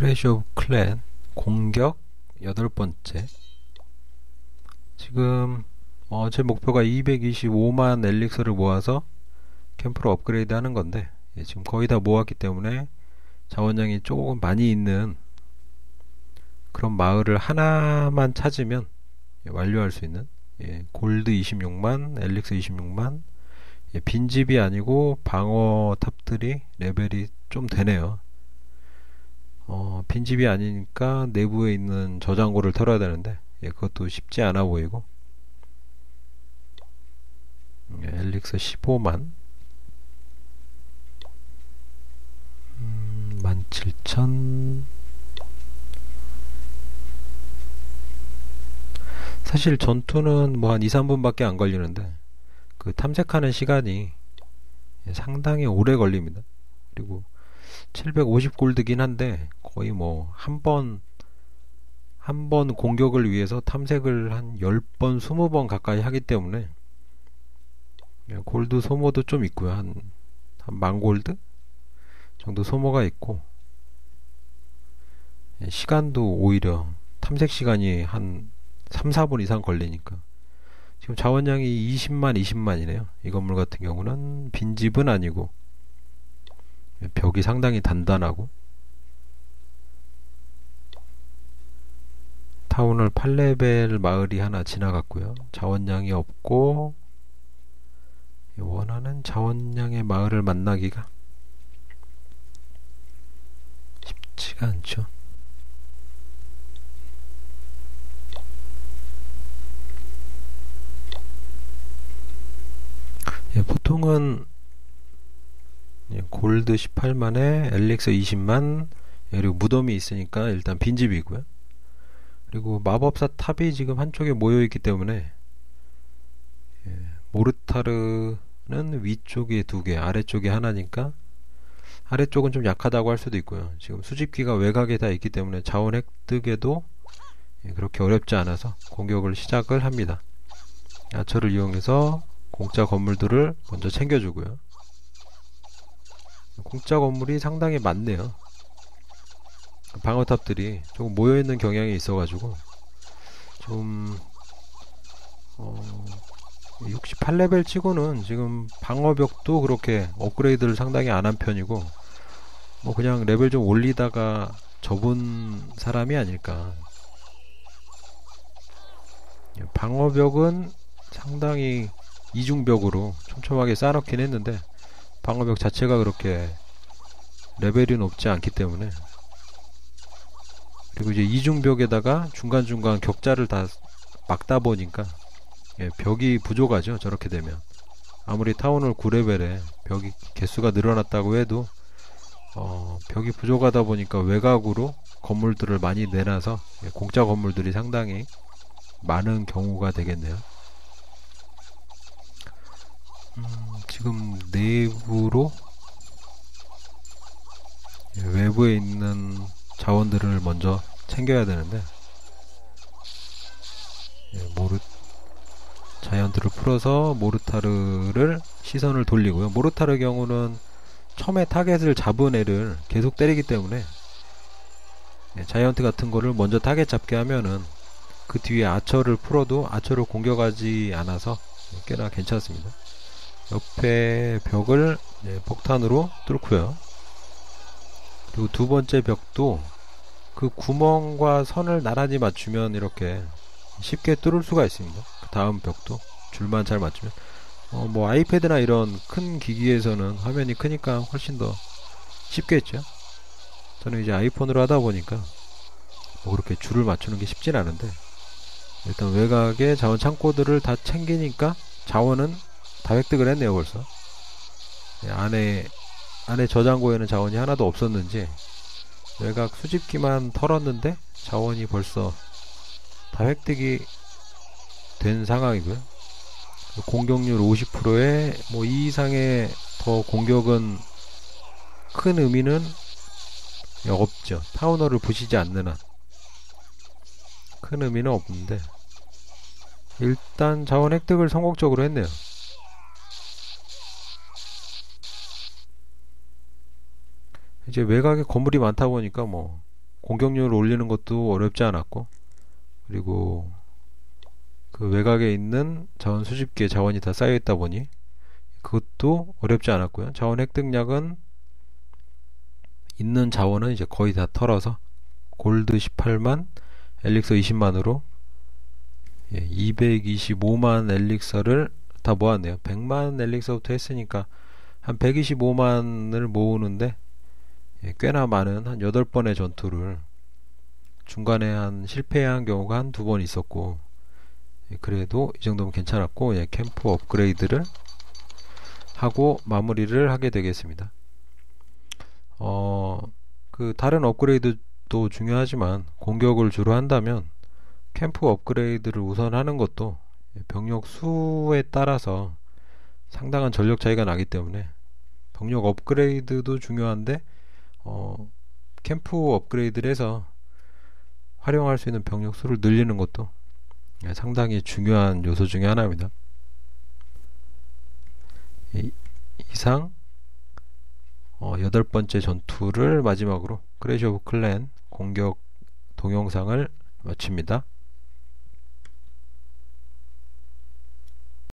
크래시 오브 클랜 공격 여덟 번째. 지금 어, 제 목표가 225만 엘릭서를 모아서 캠프로 업그레이드 하는 건데 예, 지금 거의 다 모았기 때문에 자원량이 조금 많이 있는 그런 마을을 하나만 찾으면 예, 완료할 수 있는 예, 골드 26만 엘릭서 26만 예, 빈집이 아니고 방어 탑들이 레벨이 좀 되네요 어, 빈집이 아니니까 내부에 있는 저장고를 털어야 되는데 예, 그것도 쉽지 않아 보이고. 예, 엘릭서 15만. 음, 17,000 사실 전투는 뭐 한 2, 3분밖에 안 걸리는데 그 탐색하는 시간이 상당히 오래 걸립니다. 그리고 750골드긴 한데 거의 뭐 한 번 한 번 공격을 위해서 탐색을 한 10번, 20번 가까이 하기 때문에 예, 골드 소모도 좀 있고요. 한, 한 만골드 정도 소모가 있고 예, 시간도 오히려 탐색 시간이 한 3, 4분 이상 걸리니까 지금 자원량이 20만, 20만이네요. 이 건물 같은 경우는 빈집은 아니고 벽이 상당히 단단하고 타운을 8레벨 마을이 하나 지나갔고요. 자원량이 없고 원하는 자원량의 마을을 만나기가 쉽지가 않죠. 예, 보통은 예, 골드 18만에 엘릭서 20만 예, 그리고 무덤이 있으니까 일단 빈집이고요. 그리고 마법사 탑이 지금 한쪽에 모여 있기 때문에 예, 모르타르는 위쪽에 두 개, 아래쪽에 하나니까 아래쪽은 좀 약하다고 할 수도 있고요. 지금 수집기가 외곽에 다 있기 때문에 자원 획득에도 예, 그렇게 어렵지 않아서 공격을 시작을 합니다. 야처를 이용해서 공짜 건물들을 먼저 챙겨주고요. 공짜 건물이 상당히 많네요. 방어탑들이 조금 모여있는 경향이 있어가지고 좀 어, 68레벨 치고는 지금 방어벽도 그렇게 업그레이드를 상당히 안 한 편이고 뭐 그냥 레벨 좀 올리다가 접은 사람이 아닐까. 방어벽은 상당히 이중벽으로 촘촘하게 쌓아놓긴 했는데 방어벽 자체가 그렇게 레벨이 높지 않기 때문에 그리고 이제 이중벽에다가 중간중간 격자를 다 막다 보니까 예, 벽이 부족하죠 저렇게 되면. 아무리 타운을 9레벨에 벽이 개수가 늘어났다고 해도 어, 벽이 부족하다 보니까 외곽으로 건물들을 많이 내놔서 예, 공짜 건물들이 상당히 많은 경우가 되겠네요. 음, 지금 내부로 예, 외부에 있는 자원들을 먼저 챙겨야 되는데 예, 모르 자이언트를 풀어서 모르타르를 시선을 돌리고요. 모르타르 경우는 처음에 타겟을 잡은 애를 계속 때리기 때문에 예, 자이언트 같은 거를 먼저 타겟 잡게 하면은 그 뒤에 아처를 풀어도 아처를 공격하지 않아서 꽤나 괜찮습니다. 옆에 벽을 네, 폭탄으로 뚫고요. 그리고 두 번째 벽도 그 구멍과 선을 나란히 맞추면 이렇게 쉽게 뚫을 수가 있습니다. 그 다음 벽도 줄만 잘 맞추면 어, 뭐 아이패드나 이런 큰 기기에서는 화면이 크니까 훨씬 더 쉽겠죠. 저는 이제 아이폰으로 하다 보니까 뭐 그렇게 줄을 맞추는 게 쉽진 않은데 일단 외곽에 자원 창고들을 다 챙기니까 자원은 다 획득을 했네요 벌써 예, 안에 안에 저장고에는 자원이 하나도 없었는지 외곽 수집기만 털었는데 자원이 벌써 다 획득이 된 상황이고요. 공격률 50%에 뭐 이 이상의 더 공격은 큰 의미는 없죠. 타우너를 부시지 않는 한. 큰 의미는 없는데. 일단 자원 획득을 성공적으로 했네요 이제 외곽에 건물이 많다 보니까 뭐 공격률을 올리는 것도 어렵지 않았고 그리고 그 외곽에 있는 자원 수집기에 자원이 다 쌓여 있다 보니 그것도 어렵지 않았고요. 자원 획득량은 있는 자원은 이제 거의 다 털어서 골드 18만, 엘릭서 20만으로 예, 225만 엘릭서를 다 모았네요. 100만 엘릭서부터 했으니까 한 125만을 모으는데 예, 꽤나 많은 한 8번의 전투를 중간에 한 실패한 경우가 한 두 번 있었고 예, 그래도 이 정도면 괜찮았고 예, 캠프 업그레이드를 하고 마무리를 하게 되겠습니다. 어, 그 다른 업그레이드도 중요하지만 공격을 주로 한다면 캠프 업그레이드를 우선 하는 것도 병력 수에 따라서 상당한 전력 차이가 나기 때문에 병력 업그레이드도 중요한데 어, 캠프 업그레이드를 해서 활용할 수 있는 병력 수를 늘리는 것도 상당히 중요한 요소 중의 하나입니다. 이, 이상 어, 여덟 번째 전투를 마지막으로 크래시 오브 클랜 공격 동영상을 마칩니다.